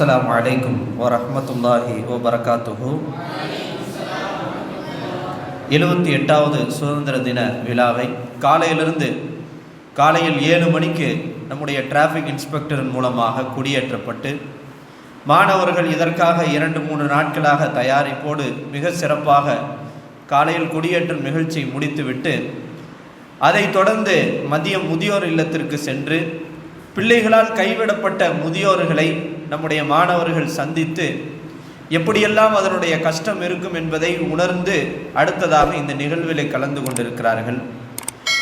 அஸ்ஸலாமு அலைக்கும் வரஹ்மத்துல்லாஹி வபரகாத்துஹு எழுபத்தி எட்டாவது சுதந்திர தின விழாவை காலையிலிருந்து காலையில் ஏழு மணிக்கு நம்முடைய டிராஃபிக் இன்ஸ்பெக்டரின் மூலமாக குடியேற்றப்பட்டு மாணவர்கள் இதற்காக இரண்டு மூன்று நாட்களாக தயாரிப்போடு மிக சிறப்பாக காலையில் குடியேற்றும் நிகழ்ச்சி முடித்துவிட்டு அதைத் தொடர்ந்து மதியம் முதியோர் இல்லத்திற்கு சென்று பிள்ளைகளால் கைவிடப்பட்ட முதியோர்களை நம்முடைய மாணவர்கள் சந்தித்து எப்படியெல்லாம் அதனுடைய கஷ்டம் இருக்கும் என்பதை உணர்ந்து அடுத்ததாக இந்த நிகழ்விலே கலந்து கொண்டிருக்கிறார்கள்.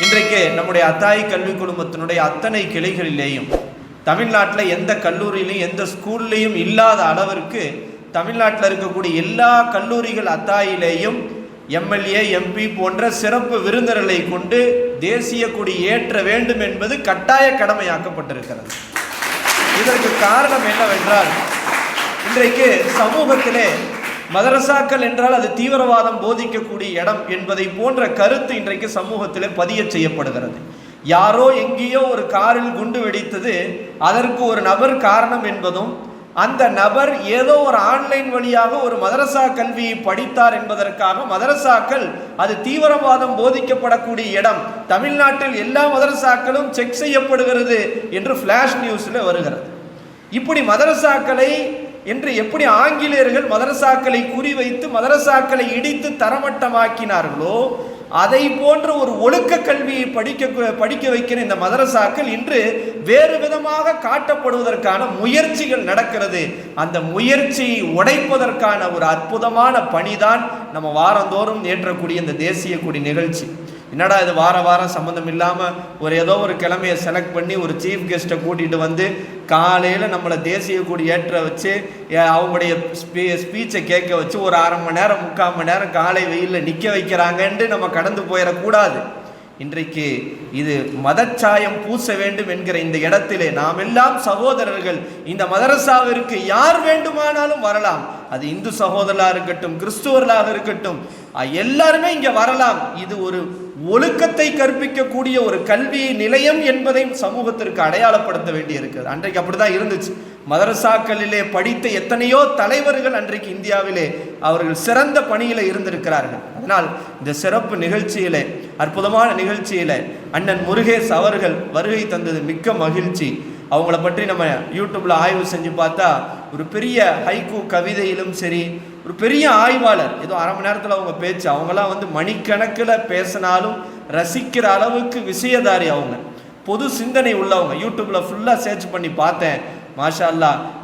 இன்றைக்கு நம்முடைய அத்தாய் கல்வி குழுமத்தினுடைய அத்தனை கிளைகளிலேயும் தமிழ்நாட்டில் எந்த கல்லூரியிலையும் எந்த ஸ்கூல்லையும் இல்லாத அளவிற்கு தமிழ்நாட்டில் இருக்கக்கூடிய எல்லா கல்லூரிகள் அத்தாயிலேயும் எம்எல்ஏ எம்பி போன்ற சிறப்பு விருந்தினர்களை கொண்டு தேசிய கொடி ஏற்ற வேண்டும் என்பது கட்டாய கடமையாக்கப்பட்டிருக்கிறது. இதற்கு காரணம் என்னவென்றால் இன்றைக்கு சமூகத்திலே மதரசாக்கள் என்றால் அது தீவிரவாதம் போதிக்கக்கூடிய இடம் என்பதை போன்ற கருத்து இன்றைக்கு சமூகத்திலே பதிய செய்யப்படுகிறது. யாரோ எங்கேயோ ஒரு காரில் குண்டு வெடித்தது அதற்கு ஒரு நபர் காரணம் என்பதும் அந்த நபர் ஏதோ ஒரு ஆன்லைன் வழியாக ஒரு மதரசா கல்வியை படித்தார் என்பதற்காக மதரசாக்கள் அது தீவிரவாதம் போதிக்கப்படக்கூடிய இடம் தமிழ்நாட்டில் எல்லா மதரசாக்களும் செக் செய்யப்படுகிறது என்று ஃப்ளாஷ் நியூஸில் வருகிறது. இப்படி மதரசாக்களை என்று எப்படி ஆங்கிலேயர்கள் மதரசாக்களை குறிவைத்து மதரசாக்களை இடித்து தரமட்டமாக்கினார்களோ அதை போன்ற ஒரு ஒழுக்க கல்வியை படிக்க படிக்க வைக்கிற இந்த மதரசாக்கள் இன்று வேறு விதமாக காட்டப்படுவதற்கான முயற்சிகள் நடக்கிறது. அந்த முயற்சியை உடைப்பதற்கான ஒரு அற்புதமான பணிதான் நம்ம வாரந்தோறும் ஏற்றக்கூடிய இந்த தேசிய கொடி நிகழ்ச்சி. என்னடா இது வார வாரம் சம்மந்தம் இல்லாமல் ஒரு ஏதோ ஒரு கிழமையை செலக்ட் பண்ணி ஒரு சீஃப் கெஸ்ட்டை கூட்டிகிட்டு வந்து காலையில் நம்மளை தேசிய கொடி ஏற்ற வச்சு அவங்களுடைய ஸ்பீ ஸ்பீச்சை கேட்க வச்சு ஒரு அரை மணி நேரம் முக்கால் மணி நேரம் காலை வெயிலில் நிற்க வைக்கிறாங்கன்ட்டு நம்ம கடந்து போயிடக்கூடாது. இன்றைக்கு இது மதச்சாயம் பூச வேண்டும் என்கிற இந்த இடத்திலே நாம் எல்லாம் சகோதரர்கள் இந்த மதரசாவிற்கு யார் வேண்டுமானாலும் வரலாம். அது இந்து சகோதரர்களாக இருக்கட்டும் கிறிஸ்துவர்களாக இருக்கட்டும் எல்லாருமே இங்கே வரலாம். இது ஒரு ஒழுக்கத்தை கற்பிக்கக்கூடிய ஒரு கல்வி நிலையம் என்பதை சமூகத்திற்கு அடையாளப்படுத்த வேண்டி இருக்குது அன்றைக்கு அப்படிதான் இருந்துச்சு. மதரசாக்களிலே படித்த எத்தனையோ தலைவர்கள் அன்றைக்கு இந்தியாவிலே அவர்கள் சிறந்த பணியில் இருந்திருக்கிறார்கள். நாள் இந்த சிறப்பு நிகழ்ச்சியில் அற்புதமான நிகழ்ச்சியில அண்ணன் முருகேஷ் அவர்கள் வருகை தந்தது மிக்க மகிழ்ச்சி. அவங்கள பற்றி நம்ம யூடியூப்ல ஆய்வு செஞ்சு பார்த்தா ஒரு பெரிய ஹைக்கூ கவிதையிலும் சரி ஒரு பெரிய ஆய்வாளர் ஏதோ அரை மணி நேரத்தில் அவங்க பேச்சு அவங்களாம் வந்து மணிக்கணக்கில் பேசினாலும் ரசிக்கிற அளவுக்கு விஷயதாரி அவங்க. பொது சிந்தனை உள்ளவங்க யூடியூப்ல ஃபுல்லாக சர்ச் பண்ணி பார்த்தேன். மாஷா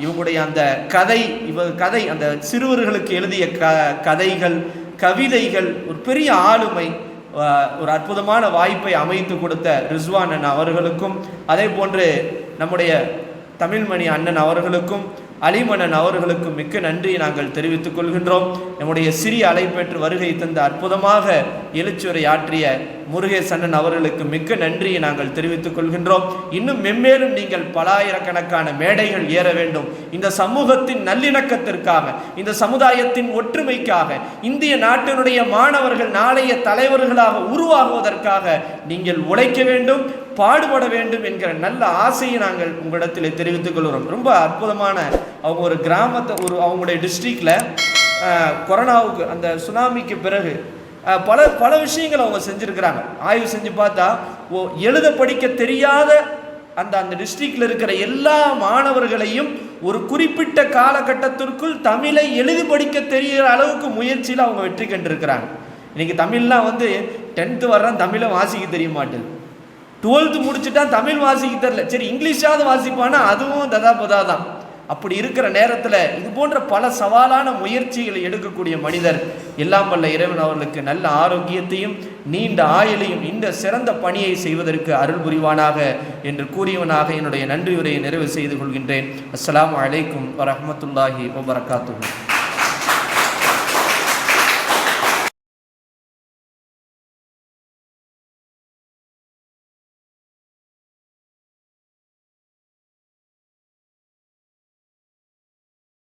இவங்களுடைய அந்த கதை இவ கதை அந்த சிறுவர்களுக்கு எழுதிய க கதைகள் கவிதைகள் ஒரு பெரிய ஆளுமை ஒரு அற்புதமான வாய்ப்பை அமைத்து கொடுத்த ரிஸ்வான் அண்ணன் அவர்களுக்கும் அதே போன்று நம்முடைய தமிழ்மணி அண்ணன் அவர்களுக்கும் அலிமணன் அவர்களுக்கும் மிக்க நன்றியை நாங்கள் தெரிவித்துக் கொள்கின்றோம். நம்முடைய சிறிய அலைப்பேற்று வருகை தந்த அற்புதமாக எழுச்சுரை ஆற்றிய முருகேச் அவர்களுக்கு மிக்க நன்றியை நாங்கள் தெரிவித்துக் கொள்கின்றோம். இன்னும் மென்மேலும் நீங்கள் பல ஆயிரக்கணக்கான மேடைகள் ஏற வேண்டும். இந்த சமூகத்தின் நல்லிணக்கத்திற்காக இந்த சமுதாயத்தின் ஒற்றுமைக்காக இந்திய நாட்டினுடைய மாணவர்கள் நாளைய தலைவர்களாக உருவாகுவதற்காக நீங்கள் உழைக்க வேண்டும். பாடுபட வேண்டும் என்கிற நல்ல ஆசையை நாங்கள் உங்களிடத்தில் தெரிவித்துக் கொள்கிறோம். ரொம்ப அற்புதமான அவங்க ஒரு கிராமத்தை ஒரு அவங்களுடைய டிஸ்ட்ரிக்டில் கொரோனாவுக்கு அந்த சுனாமிக்கு பிறகு பல பல விஷயங்கள் அவங்க செஞ்சுருக்கிறாங்க. ஆய்வு செஞ்சு பார்த்தா ஓ எழுத படிக்க தெரியாத அந்த அந்த டிஸ்ட்ரிக்டில் இருக்கிற எல்லா மாணவர்களையும் ஒரு குறிப்பிட்ட காலகட்டத்திற்குள் தமிழை எழுதி படிக்க தெரிகிற அளவுக்கு முயற்சியில் அவங்க வெற்றி கண்டிருக்கிறாங்க. இன்னைக்கு தமிழ்லாம் வந்து டென்த்து வர்றான் தமிழை வாசிக்க தெரிய மாட்டேது டுவெல்த்து முடிச்சுட்டா தமிழ் வாசிக்க தெரில சரி இங்கிலீஷாவது வாசிப்பானா? அதுவும் ததாபதா தான். அப்படி இருக்கிற நேரத்தில் இது போன்ற பல சவாலான முயற்சிகளை எடுக்கக்கூடிய மனிதர் எல்லாம் வல்ல இறைவன் அவர்களுக்கு நல்ல ஆரோக்கியத்தையும் நீண்ட ஆயுளையும் இந்த சிறந்த பணியை செய்வதற்கு அருள் புரிவானாக என்று கூறியவனாக என்னுடைய நன்றி உரையை நிறைவு செய்து கொள்கின்றேன். அஸ்லாம் அலைக்கும் வரமத்துல்லாஹி வபரகாத்துஹு.